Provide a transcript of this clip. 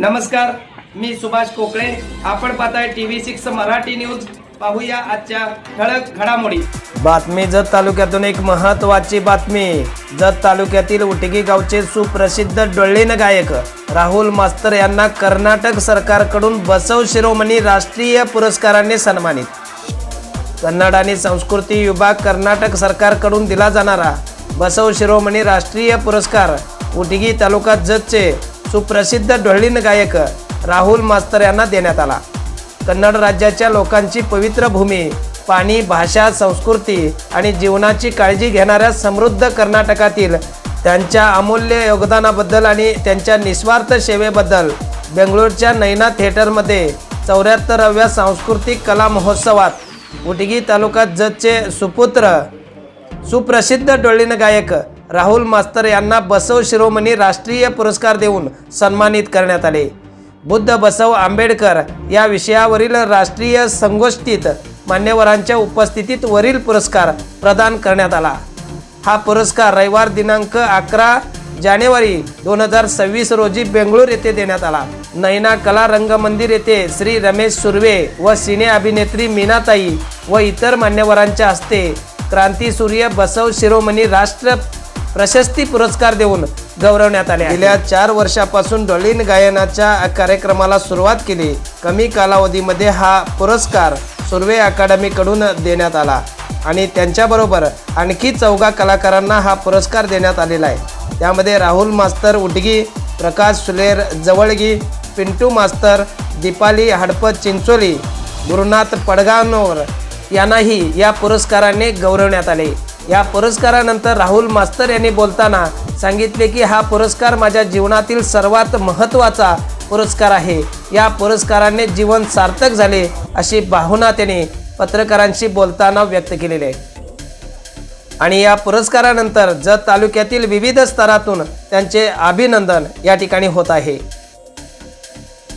नमस्कार मी सुभाष कोकळे आपण पाहताय टीव्ही सिक्स मराठी न्यूज. पाहूया आजच्या ठळक घडामोडी. बातमी जत तालुक्यातून एक महत्वाची बातमी. जत तालुक्यातील उटगी गावचे सुप्रसिद्ध डोळीन गायक राहुल मास्तर यांना कर्नाटक सरकारकडून बसव शिरोमणी राष्ट्रीय पुरस्काराने सन्मानित. कन्नड आणि संस्कृती विभाग कर्नाटक सरकारकडून दिला जाणारा बसव शिरोमणी राष्ट्रीय पुरस्कार उटगी तालुका जतचे सुप्रसिद्ध ढोळीन गायक राहुल मास्तर यांना देण्यात आला. कन्नड राज्याच्या लोकांची पवित्र भूमी पाणी भाषा संस्कृती आणि जीवनाची काळजी घेणाऱ्या समृद्ध कर्नाटकातील त्यांच्या अमूल्य योगदानाबद्दल आणि त्यांच्या निस्वार्थ सेवेबद्दल बेंगळूरच्या नैना थिएटरमध्ये चौऱ्याहत्तराव्या सांस्कृतिक कला महोत्सवात उटगी तालुका जतचे सुपुत्र सुप्रसिद्ध डोळीन गायक राहुल मास्तर यांना बसव शिरोमणी राष्ट्रीय पुरस्कार देऊन सन्मानित करण्यात आले. बुद्ध बसव आंबेडकर या विषयावरील राष्ट्रीय संगोष्ठीत मान्यवरांच्या उपस्थितीत वरील पुरस्कार प्रदान करण्यात आला. हा पुरस्कार रविवार दिनांक अकरा जानेवारी दोन हजार सव्वीस रोजी बेंगळूर येथे देण्यात आला. नैना कला रंगमंदिर येथे श्री रमेश सुर्वे व सिने अभिनेत्री मीनाताई व इतर मान्यवरांच्या हस्ते क्रांतीसूर्य बसव शिरोमणी राष्ट्र प्रशस्ती पुरस्कार देऊन गौरवण्यात आले गेल्या चार वर्षापासून डॉलिन गायनाच्या कार्यक्रमाला सुरुवात केली. कमी कालावधीमध्ये हा पुरस्कार सुर्वे अकादमीकडून देण्यात आला. आणि त्यांच्याबरोबर आणखी चौघा कलाकारांना हा पुरस्कार देण्यात आलेला आहे. त्यामध्ये राहुल मास्तर उडगी प्रकाश सुलेर जवळगी पिंटू मास्तर दीपाली हडपत चिंचोली गुरुनाथ पडगावनोर यांनाही या पुरस्काराने गौरवण्यात आले. या पुरस्कारानंतर राहुल मास्तर यांनी बोलताना सांगितले की हा पुरस्कार माझ्या जीवनातील सर्वात महत्त्वाचा पुरस्कार आहे. या पुरस्काराने जीवन सार्थक झाले अशी भावना त्याने पत्रकारांशी बोलताना व्यक्त केलेली आहे. आणि या पुरस्कारानंतर जत तालुक्यातील विविध स्तरातून त्यांचे अभिनंदन या ठिकाणी होत आहे.